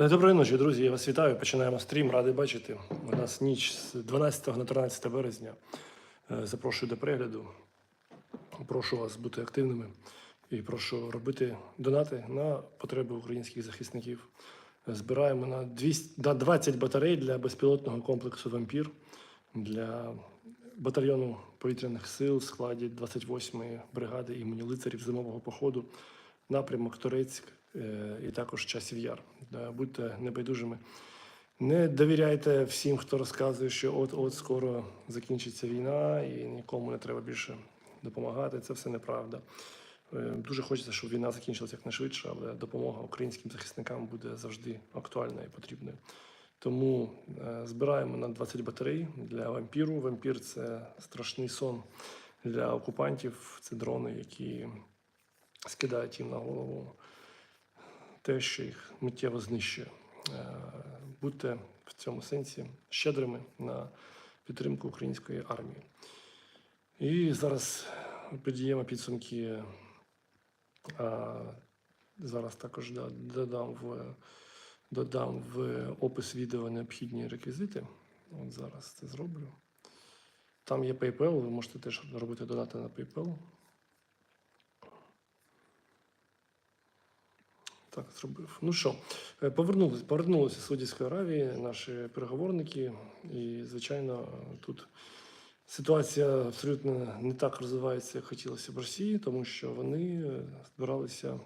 Е, Доброї ночі, друзі. Я вас вітаю. Починаємо стрім. Радий бачити. У нас ніч з 12 на 13 березня. Е, Запрошую до перегляду. Прошу вас бути активними і прошу робити донати на потреби українських захисників. Е, Збираємо на 200, на 20 батарей для безпілотного комплексу Вампір для батальйону повітряних сил в складі 28-ї бригади імені лицарів зимового походу, напрямок Торецьк е, і також часів яр. Е, Будьте небайдужими. Не довіряйте всім, хто розказує, що от-от скоро закінчиться війна і нікому не треба більше допомагати. Це все неправда. Е, Дуже хочеться, щоб війна закінчилася якнайшвидше, але допомога українським захисникам буде завжди актуальною і потрібною. Тому е, збираємо на 20 батарей для вампіру. Вампір це страшний сон для окупантів. Це дрони, які скидають їм на голову те, що їх миттєво знищує. Е, Будьте в цьому сенсі щедрими на підтримку української армії. І зараз підіємо підсумки. Зараз також додам в, додам в опис відео необхідні реквізити. От зараз це зроблю. Там є PayPal, ви можете теж робити донати на PayPal. Так, зробив. Ну що, е, повернулися, повернулися з Саудівської Аравії наші переговорники, і, звичайно, тут ситуація абсолютно не так розвивається, як хотілося б Росії, тому що вони е, збиралися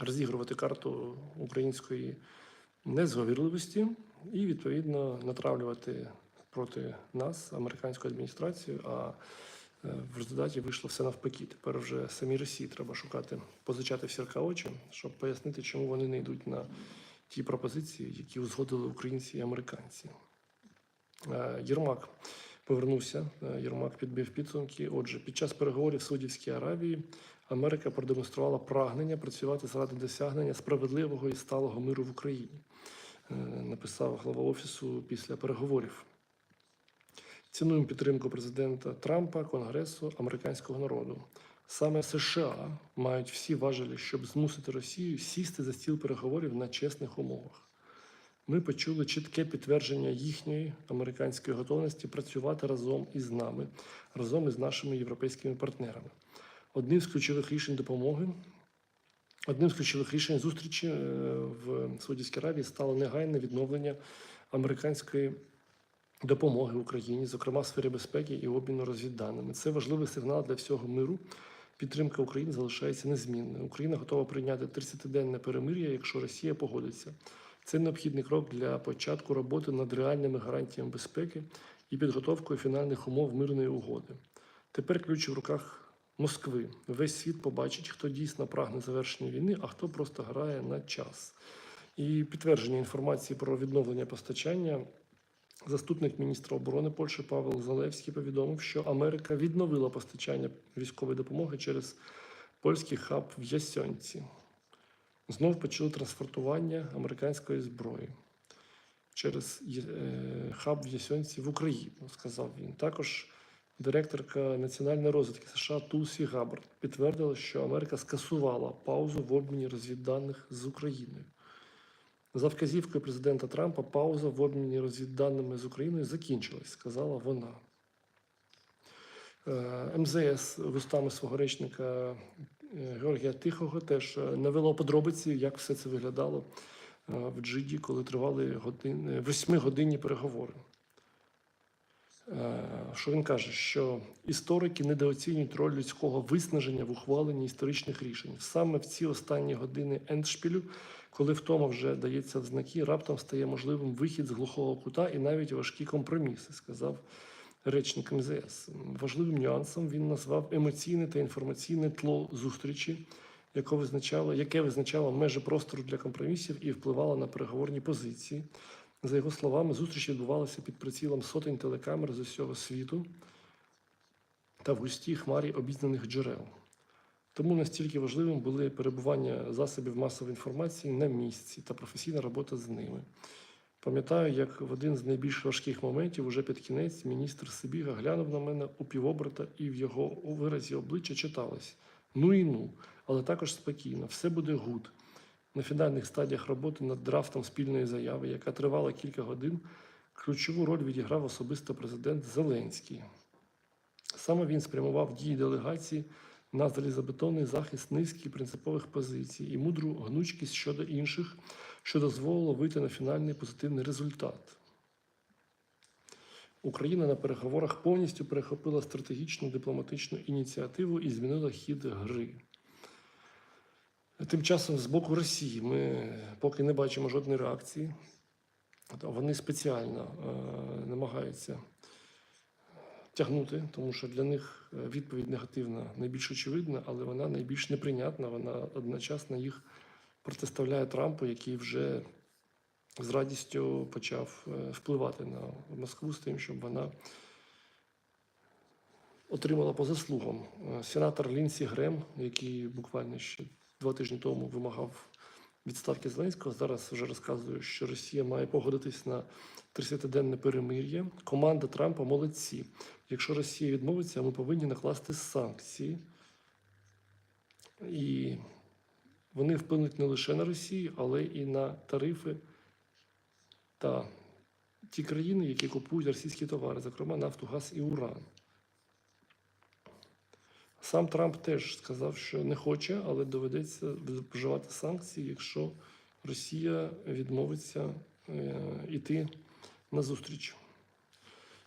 розігрувати карту української незговірливості і, відповідно, натравлювати проти нас американську адміністрацію. А в результаті вийшло все навпаки. Тепер вже самі Росії треба шукати, позичати в сірка очі, щоб пояснити, чому вони не йдуть на ті пропозиції, які узгодили українці і американці. Е, Єрмак повернувся. Е, Єрмак підбив підсумки. Отже, під час переговорів в Саудівській Аравії Америка продемонструвала прагнення працювати заради досягнення справедливого і сталого миру в Україні. Е, Написав глава офісу після переговорів. Цінуємо підтримку президента Трампа, Конгресу, американського народу. Саме США мають всі важелі, щоб змусити Росію сісти за стіл переговорів на чесних умовах. Ми почули чітке підтвердження їхньої американської готовності працювати разом із нами, разом із нашими європейськими партнерами. Одним з ключових рішень допомоги, одним з ключових рішень зустрічі е, в Саудівській Аравії стало негайне відновлення американської допомоги Україні, зокрема в сфері безпеки і обміну розвідданими. Це важливий сигнал для всього миру. Підтримка України залишається незмінною. Україна готова прийняти 30-денне перемир'я, якщо Росія погодиться. Це необхідний крок для початку роботи над реальними гарантіями безпеки і підготовкою фінальних умов мирної угоди. Тепер ключ в руках Москви. Весь світ побачить, хто дійсно прагне завершення війни, а хто просто грає на час. І підтвердження інформації про відновлення постачання. Заступник міністра оборони Польщі Павел Залевський повідомив, що Америка відновила постачання військової допомоги через польський хаб в Ясьонці. Знов почали транспортування американської зброї через е, хаб в Ясьонці в Україну, сказав він. Також директорка національної розвідки США Тулсі Габбард підтвердила, що Америка скасувала паузу в обміні розвідданих з Україною. За вказівкою президента Трампа пауза в обміні розвідданими з Україною закінчилась, сказала вона. Е, МЗС вустами свого речника е, Георгія Тихого теж е, навело подробиці, як все це виглядало в Джиді, коли тривали години, восьмигодинні переговори. Що він каже? Що історики недооцінюють роль людського виснаження в ухваленні історичних рішень. Саме в ці останні години ендшпілю, коли втома вже дається в знаки, раптом стає можливим вихід з глухого кута і навіть важкі компроміси, сказав речник МЗС. Важливим нюансом він назвав емоційне та інформаційне тло зустрічі, яке визначало, яке визначало межі простору для компромісів і впливало на переговорні позиції. За його словами, зустріч відбувалася під прицілом сотень телекамер з усього світу та в густій хмарі обізнаних джерел. Тому настільки важливим були перебування засобів масової інформації на місці та професійна робота з ними. Пам'ятаю, як в один з найбільш важких моментів, уже під кінець, міністр Сибіга глянув на мене у півоберта, і в його виразі обличчя читалось: ну і ну, але також спокійно, все буде гуд. на фінальних стадіях роботи над драфтом спільної заяви, яка тривала кілька годин, ключову роль відіграв особисто президент Зеленський. Саме він спрямував дії делегації на залізобетонний захист низки принципових позицій і мудру гнучкість щодо інших, що дозволило вийти на фінальний позитивний результат. Україна на переговорах повністю перехопила стратегічну дипломатичну ініціативу і змінила хід гри. Тим часом з боку Росії ми поки не бачимо жодної реакції. Вони спеціально е, намагаються тягнути, тому що для них е, відповідь негативна найбільш очевидна, але вона найбільш неприйнятна. Вона одночасно їх протиставляє Трампу, який вже з радістю почав е, впливати на Москву з тим, щоб вона отримала по заслугам. Е, Сенатор Лінсі Грем, який буквально ще два тижні тому вимагав відставки Зеленського, зараз вже розказує, що Росія має погодитись на 30-денне перемир'я. Команда Трампа молодці. Якщо Росія відмовиться, ми повинні накласти санкції. І вони вплинуть не лише на Росію, але і на тарифи та ті країни, які купують російські товари, зокрема нафту, газ і уран. Сам Трамп теж сказав, що не хоче, але доведеться вживати санкції, якщо Росія відмовиться е, йти на зустріч.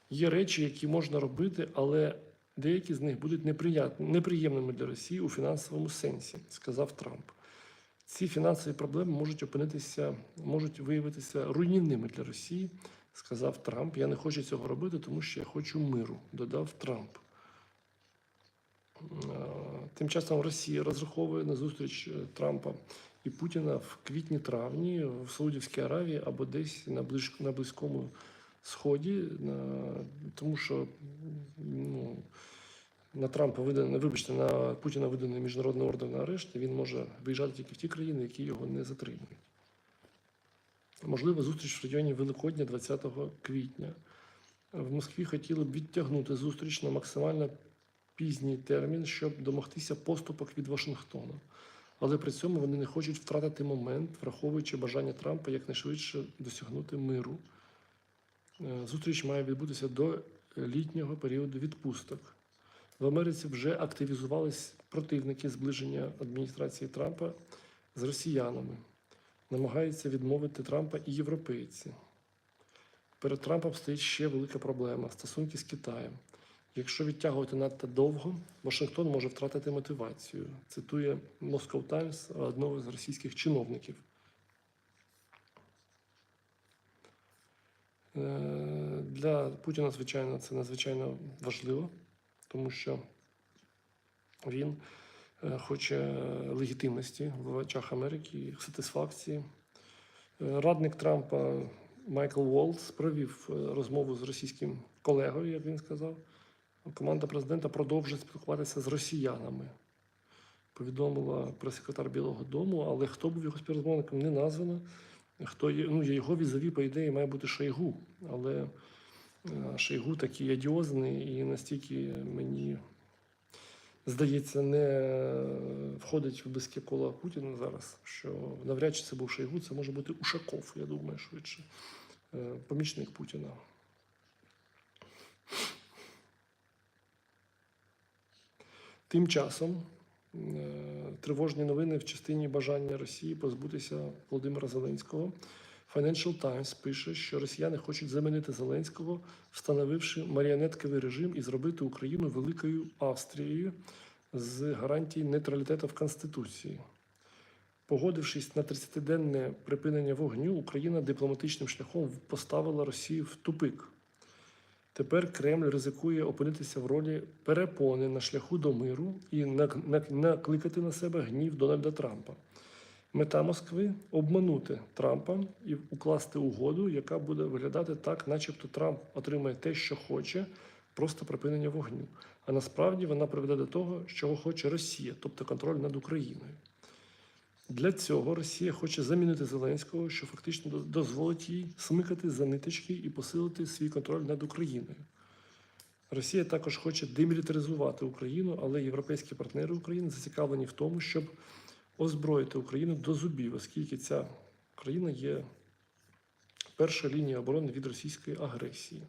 Є речі, які можна робити, але деякі з них будуть неприємними для Росії у фінансовому сенсі, сказав Трамп. Ці фінансові проблеми можуть опинитися, можуть виявитися руйнівними для Росії, сказав Трамп. Я не хочу цього робити, тому що я хочу миру, додав Трамп. Тим часом Росія розраховує на зустріч е, Трампа і Путіна в квітні-травні в Саудівській Аравії або десь на, ближ, на Близькому Сході, на, тому що ну, на Трампа видано, вибачте, на Путіна виданий міжнародний ордер на арешт, і він може виїжджати тільки в ті країни, які його не затримують. Можливо, зустріч в районі Великодня 20 квітня. В Москві хотіли б відтягнути зустріч на максимально пізній термін, щоб домогтися поступок від Вашингтона. Але при цьому вони не хочуть втратити момент, враховуючи бажання Трампа якнайшвидше досягнути миру. Е, Зустріч має відбутися до літнього періоду відпусток. В Америці вже активізувались противники зближення адміністрації Трампа з росіянами. Намагаються відмовити Трампа і європейці. Перед Трампом стоїть ще велика проблема стосунки з Китаєм. Якщо відтягувати надто довго, Вашингтон може втратити мотивацію. Цитує Moscow Times одного з російських чиновників. Е, Для Путіна, звичайно, це надзвичайно важливо, тому що він е, хоче легітимності в очах Америки, сатисфакції. Е, Радник Трампа Майкл Волц провів розмову з російським колегою, як він сказав. Команда президента продовжує спілкуватися з росіянами. Повідомила прес-секретар Білого Дому, але хто був його співрозмовником, не названо. Хто є, ну, його візові, по ідеї, має бути Шойгу. Але е, Шойгу такий одіозний і настільки мені здається, не входить в близьке коло Путіна зараз, що навряд чи це був Шойгу, це може бути Ушаков, я думаю, швидше, е, помічник Путіна. Тим часом е, тривожні новини в частині бажання Росії позбутися Володимира Зеленського. Financial Times пише, що росіяни хочуть замінити Зеленського, встановивши маріонетковий режим і зробити Україну великою Австрією з гарантій нейтралітету в Конституції. Погодившись на 30-денне припинення вогню, Україна дипломатичним шляхом поставила Росію в тупик. Тепер Кремль ризикує опинитися в ролі перепони на шляху до миру і нак- нак- накликати на себе гнів Дональда Трампа. Мета Москви обманути Трампа і укласти угоду, яка буде виглядати так, начебто Трамп отримає те, що хоче, просто припинення вогню. А насправді вона приведе до того, чого хоче Росія, тобто контроль над Україною. Для цього Росія хоче замінити Зеленського, що фактично до- дозволить їй смикати за ниточки і посилити свій контроль над Україною. Росія також хоче демілітаризувати Україну, але європейські партнери України зацікавлені в тому, щоб озброїти Україну до зубів, оскільки ця країна є перша лінія оборони від російської агресії.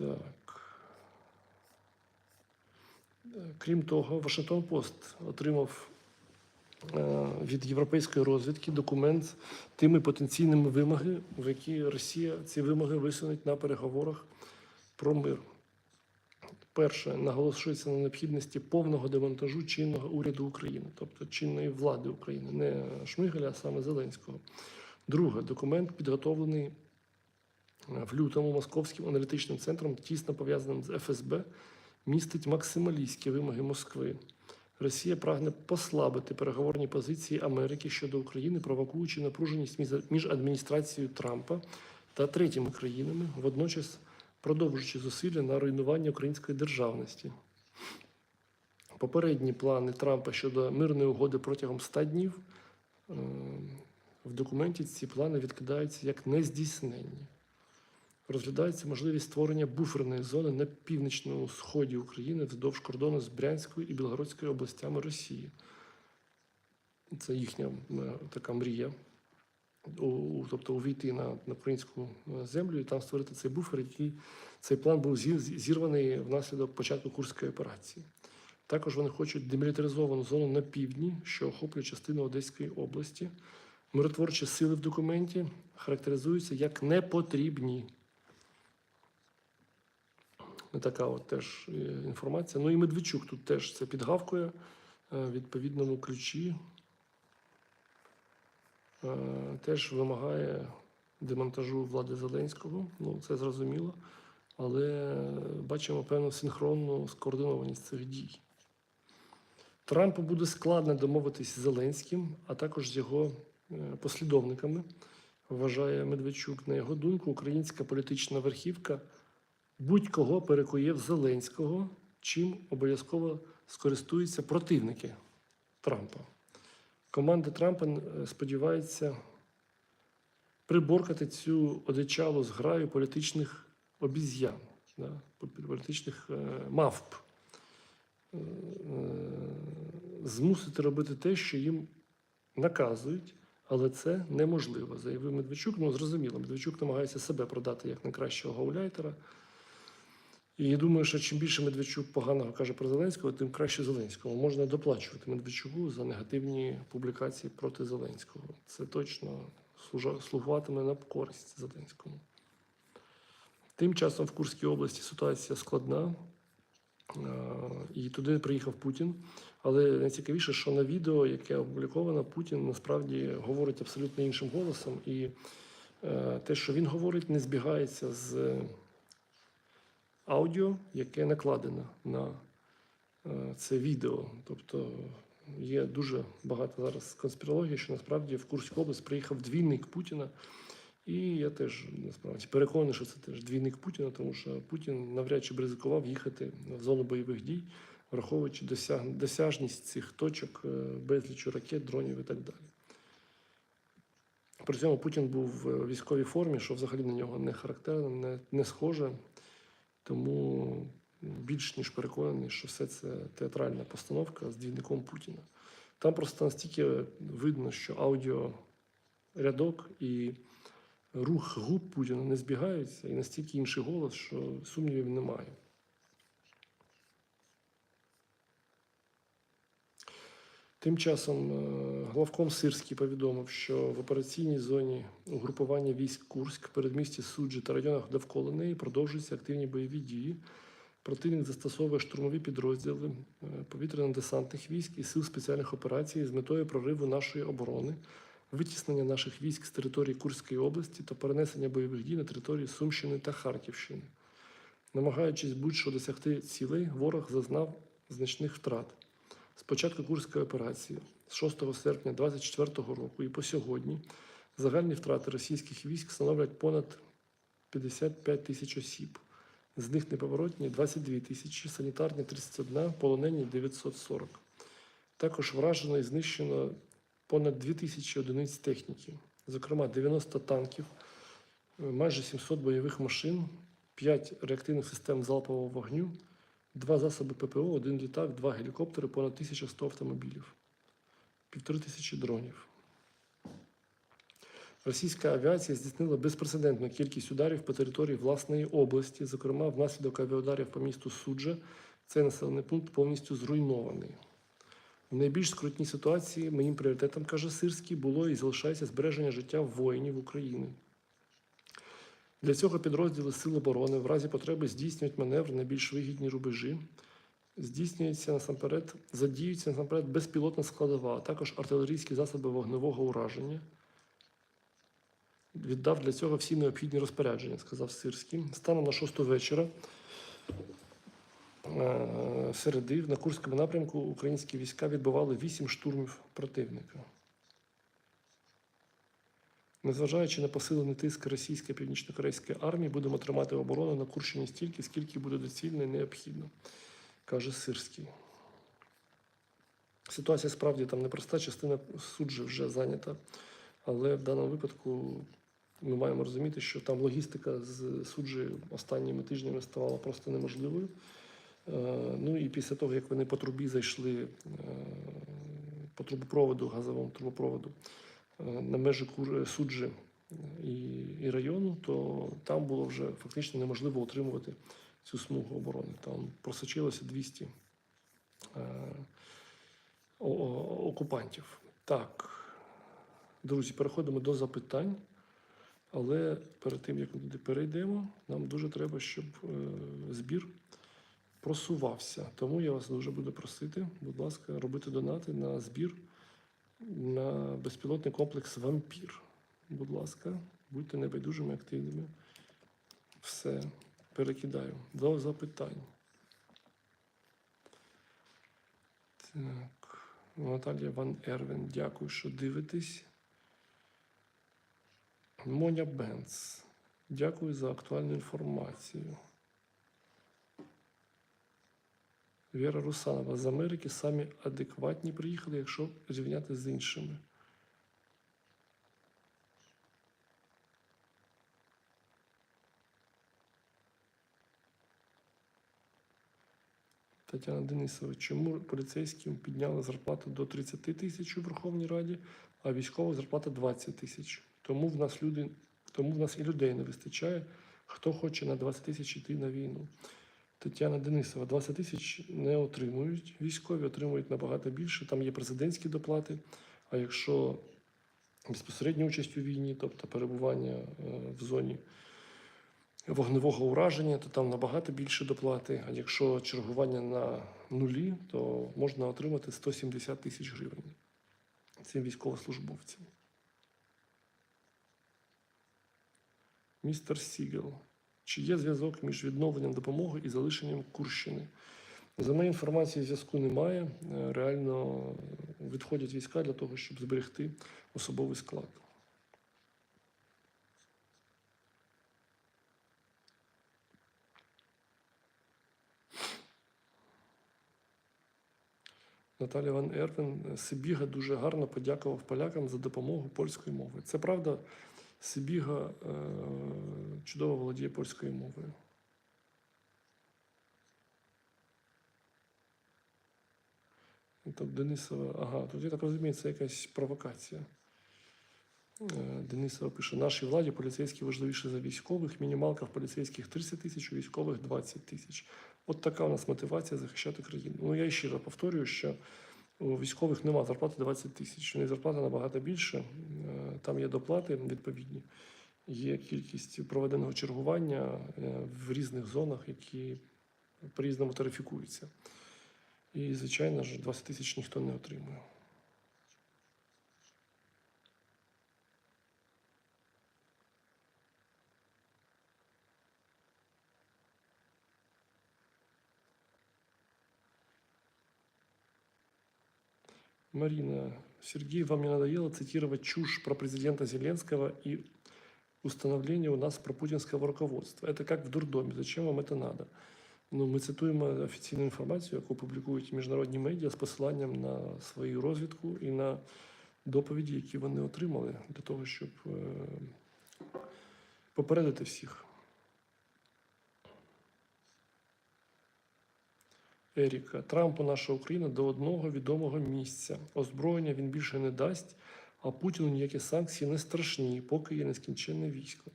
Так. Крім того, Вашингтон Пост отримав е, від європейської розвідки документ з тими потенційними вимоги, в які Росія ці вимоги висунуть на переговорах про мир. Перше, наголошується на необхідності повного демонтажу чинного уряду України, тобто чинної влади України, не Шмигаля, а саме Зеленського. Друге, документ підготовлений в лютому Московським аналітичним центром, тісно пов'язаним з ФСБ, містить максималістські вимоги Москви. Росія прагне послабити переговорні позиції Америки щодо України, провокуючи напруженість між- адміністрацією Трампа та третіми країнами, водночас продовжуючи зусилля на руйнування української державності. Попередні плани Трампа щодо мирної угоди протягом 100 днів е, в документі ці плани відкидаються як нездійсненні. Розглядається можливість створення буферної зони на північному сході України вздовж кордону з Брянською і Білгородською областями Росії. Це їхня е, така мрія. Тобто увійти на, на українську е, землю і там створити цей буфер, який цей план був зі- зірваний внаслідок початку Курської операції. Також вони хочуть демілітаризовану зону на півдні, що охоплює частину Одеської області. Миротворчі сили в документі характеризуються як непотрібні. Така от теж е, інформація. Ну і Медведчук тут теж це підгавкує е, в відповідному ключі. Е, Теж вимагає демонтажу влади Зеленського. Ну, це зрозуміло. Але бачимо певну синхронну скоординованість цих дій. Трампу буде складно домовитись з Зеленським, а також з його послідовниками, вважає Медведчук. На його думку, українська політична верхівка будь-кого перекує Зеленського, чим обов'язково скористуються противники Трампа. Команда Трампа е, сподівається приборкати цю одичалу зграю політичних обіз'ян, да, політичних е, мавп, е, змусити робити те, що їм наказують, але це неможливо, заявив Медведчук. Ну, зрозуміло, Медведчук намагається себе продати як найкращого гауляйтера. І я думаю, що чим більше Медведчук поганого каже про Зеленського, тим краще Зеленському. Можна доплачувати Медведчуку за негативні публікації проти Зеленського. Це точно слугуватиме на користь Зеленському. Тим часом в Курській області ситуація складна. Е, І туди приїхав Путін. Але найцікавіше, що на відео, яке опубліковано, Путін насправді говорить абсолютно іншим голосом. І е, те, що він говорить, не збігається з аудіо, яке накладено на е, це відео. Тобто є дуже багато зараз конспірології, що насправді в Курську область приїхав двійник Путіна. І я теж насправді переконаний, що це теж двійник Путіна, тому що Путін навряд чи б ризикував їхати в зону бойових дій, враховуючи досяг... досяжність цих точок, е, безлічу ракет, дронів і так далі. При цьому Путін був в військовій формі, що взагалі на нього не характерно, не, не схоже. Тому більш ніж переконаний, що все це театральна постановка з двійником Путіна. Там просто настільки видно, що аудіо рядок і рух губ Путіна не збігаються, і настільки інший голос, що сумнівів немає. Тим часом е, главком Сирський повідомив, що в операційній зоні угрупування військ Курськ, передмісті Суджі та районах довкола неї продовжуються активні бойові дії. Противник застосовує штурмові підрозділи е, повітряно-десантних військ і сил спеціальних операцій з метою прориву нашої оборони, витіснення наших військ з території Курської області та перенесення бойових дій на території Сумщини та Харківщини. Намагаючись будь-що досягти цілей, ворог зазнав значних втрат. З початку Курської операції з 6 серпня 2024 року і по сьогодні загальні втрати російських військ становлять понад 55 тисяч осіб. З них неповоротні 22 тисячі, санітарні 31, полонені 940. Також вражено і знищено понад 2 тисячі одиниць техніки, зокрема 90 танків, майже 700 бойових машин, 5 реактивних систем залпового вогню, 2 засоби ППО, 1 літак, 2 гелікоптери, понад 1100 автомобілів, півтори тисячі дронів. Російська авіація здійснила безпрецедентну кількість ударів по території власної області, зокрема, внаслідок авіаударів по місту Суджа. Цей населений пункт повністю зруйнований. В найбільш скрутній ситуації моїм пріоритетом, каже Сирський, було і залишається збереження життя воїнів України. Для цього підрозділи Сил оборони в разі потреби здійснюють маневр на більш вигідні рубежі, здійснюється насамперед, задіюється насамперед безпілотна складова, а також артилерійські засоби вогневого ураження. Віддав для цього всі необхідні розпорядження, сказав Сирський. Станом на 6 вечора е, середи на Курському напрямку українські війська відбивали 8 штурмів противника. Незважаючи на посилений тиск російської північно-корейської армії, будемо тримати оборону на Курщині стільки, скільки буде доцільно і необхідно, каже Сирський. Ситуація справді там непроста, частина суджі вже зайнята, але в даному випадку ми маємо розуміти, що там логістика з суджі останніми тижнями ставала просто неможливою. Е, Ну і після того, як вони по трубі зайшли е, по трубопроводу, газовому трубопроводу на межі Кур- суджі і, і району, то там було вже фактично неможливо утримувати цю смугу оборони. Там просочилося 200 е, о- окупантів. Так, друзі, переходимо до запитань. Але перед тим, як ми туди перейдемо, нам дуже треба, щоб е, збір просувався. Тому я вас дуже буду просити, будь ласка, робити донати на збір на безпілотний комплекс Вампір. Будь ласка, будьте небайдужими, активними. Все, перекидаю. До запитань. Так, Наталія Ван Ервен, дякую, що дивитесь. Моня Бенц. Дякую за актуальну інформацію. Віра Русанова. З Америки самі адекватні приїхали, якщо рівняти з іншими. Тетяна Денисова, чому поліцейським підняли зарплату до 30 тисяч у Верховній Раді, а військовим зарплата 20 тисяч? Тому в нас люди, тому в нас і людей не вистачає, хто хоче на 20 тисяч йти на війну. Тетяна Денисова, 20 тисяч не отримують. Військові отримують набагато більше. Там є президентські доплати. А якщо безпосередня участь у війні, тобто перебування е, в зоні вогневого ураження, то там набагато більше доплати. А якщо чергування на нулі, то можна отримати 170 тисяч гривень цим військовослужбовцям. Містер Сігел. Чи є зв'язок між відновленням допомоги і залишенням Курщини? За моєю інформацією, зв'язку немає. Е, Реально відходять війська для того, щоб зберегти особовий склад. Наталя Ван Ервен Сибіга дуже гарно подякував полякам за допомогу польської мови. Це правда, Сибіга е, чудово володіє польською мовою. Тобто Денисова, ага, тут я так розумію, це якась провокація. Е, Денисова пише: нашій владі поліцейські важливіше за військових. Мінімалка в поліцейських 30 тисяч, у військових 20 тисяч. От така у нас мотивація захищати країну. Ну я раз повторюю, що у військових немає зарплати 20 тисяч. У них зарплата набагато більше. Там є доплати відповідні, є кількість проведеного чергування е, в різних зонах, які по-різному тарифікуються. І, звичайно ж, 20 тисяч ніхто не отримує. Марина, Сергей, вам не надоело цитировать чушь про президента Зеленского и установление у нас про путинского руководства? Это как в дурдоме. Зачем вам это надо? Ну, ми цитуємо офіційну інформацію, яку публікують міжнародні медіа з посиланням на свою розвідку і на доповіді, які вони отримали для того, щоб е, попередити всіх. Еріка, Трампу наша Україна до одного відомого місця. Озброєння він більше не дасть, а Путіну ніякі санкції не страшні, поки є нескінченне військо.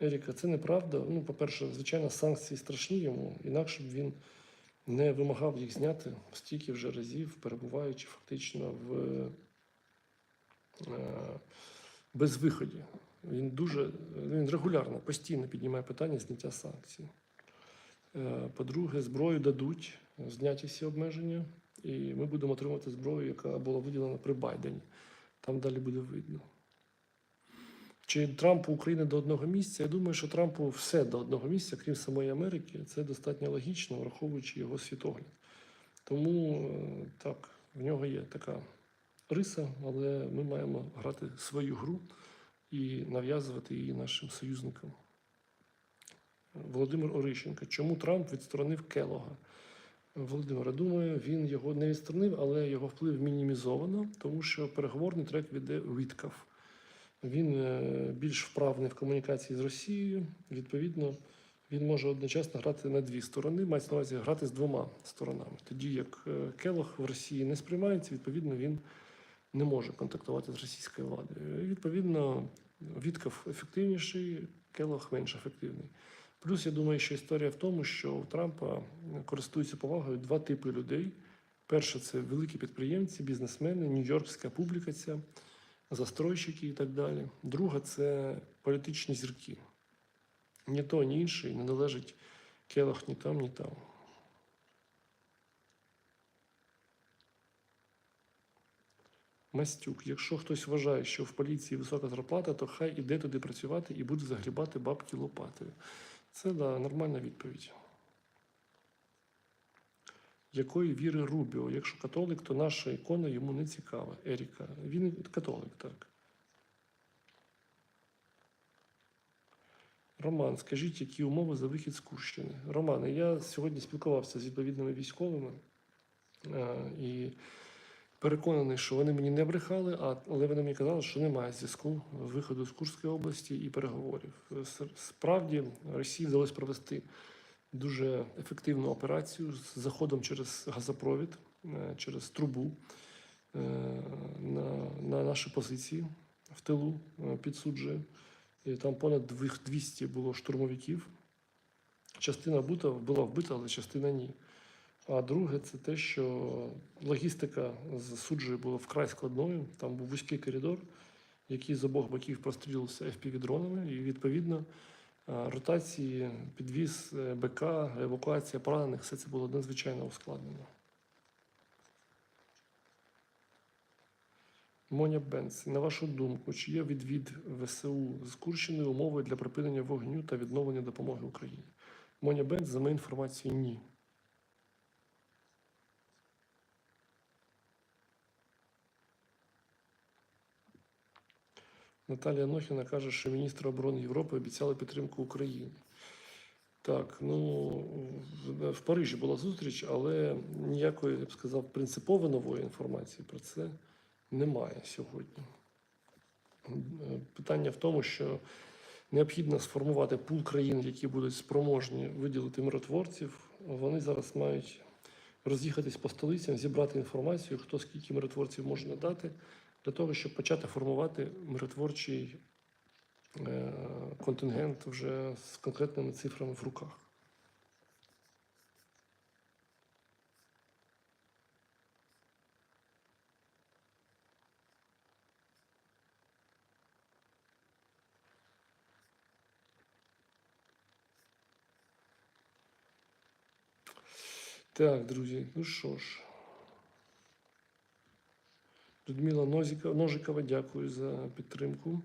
Еріка, це неправда. Ну, по-перше, звичайно, санкції страшні йому, інакше б він не вимагав їх зняти стільки вже разів, перебуваючи фактично в е, безвиході. Він дуже він регулярно, постійно піднімає питання зняття санкцій. Е, По-друге, зброю дадуть, зняті всі обмеження, і ми будемо отримувати зброю, яка була виділена при Байдені. Там далі буде видно. Чи Трампу України до одного місця? Я думаю, що Трампу все до одного місця, крім самої Америки, це достатньо логічно, враховуючи його світогляд. Тому е, так, в нього є така риса, але ми маємо грати свою гру і нав'язувати її нашим союзникам. Володимир Орищенко. Чому Трамп відсторонив Келога? Володимир, я думаю, він його не відсторонив, але його вплив мінімізовано, тому що переговорний трек веде Віткав. Він е, більш вправний в комунікації з Росією. Відповідно, він може одночасно грати на дві сторони, мається на увазі грати з двома сторонами. Тоді як е, Келог в Росії не сприймається, відповідно, він не може контактувати з російською владою. І, Відповідно, Віткав ефективніший, Келог менш ефективний. Плюс я думаю, що історія в тому, що у Трампа користуються повагою два типи людей. Перше, це великі підприємці, бізнесмени, нью-йоркська публіка, ця, застройщики і так далі. Друга це політичні зірки. Ні то, ні інший не належить Келох ні там, ні там. Мастюк, якщо хтось вважає, що в поліції висока зарплата, то хай іде туди працювати і буде загрібати бабки лопатою. Це да, нормальна відповідь. Якої віри Рубіо? Якщо католик, то наша ікона йому не цікава. Еріка. Він католик, так. Роман, скажіть, які умови за вихід з Курщини? Романе, я сьогодні спілкувався з відповідними військовими е, і переконаний, що вони мені не брехали, а, але вони мені казали, що немає зв'язку виходу з Курської області і переговорів. Справді Росії вдалося провести дуже ефективну операцію з заходом через газопровід, е, через трубу е, на, на наші позиції в тилу е, під суджею. І там понад двох- 200 було штурмовиків. Частина була вбита, але частина ні. А друге, це те, що логістика з суджею була вкрай складною. Там був вузький коридор, який з обох боків прострілювався FPV-дронами, і відповідно е, ротації, підвіз е, БК, евакуація поранених, все це було надзвичайно ускладнено. Моня Бенц, на вашу думку, чи є відвід ВСУ з Курщиною умови для припинення вогню та відновлення допомоги Україні? Моня Бенц, за моєю інформацією, ні. Наталія Нохіна каже, що міністри оборони Європи обіцяли підтримку України. Так, ну в- Парижі була зустріч, але ніякої, я б сказав, принципово нової інформації про це немає сьогодні. Питання в тому, що необхідно сформувати пул країн, які будуть спроможні виділити миротворців. Вони зараз мають роз'їхатись по столицям, зібрати інформацію, хто скільки миротворців може надати, для того, щоб почати формувати миротворчий е, контингент вже з конкретними цифрами в руках. Так, друзі, ну що ж. Людмила Ножикова, дякую за підтримку.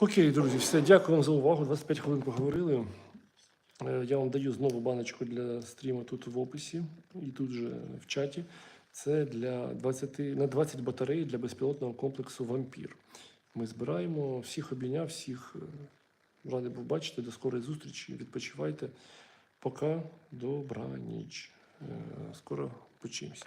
Окей, друзі, все, дякую вам за увагу. 25 хвилин поговорили. Е, Я вам даю знову баночку для стріму тут в описі і тут же в чаті. Це для 20, на 20 батарей для безпілотного комплексу Вампір. Ми збираємо всіх обійняв, всіх е, радий був бачити. До скорої зустрічі. Відпочивайте. Пока добра ніч. Е, Скоро почуємося.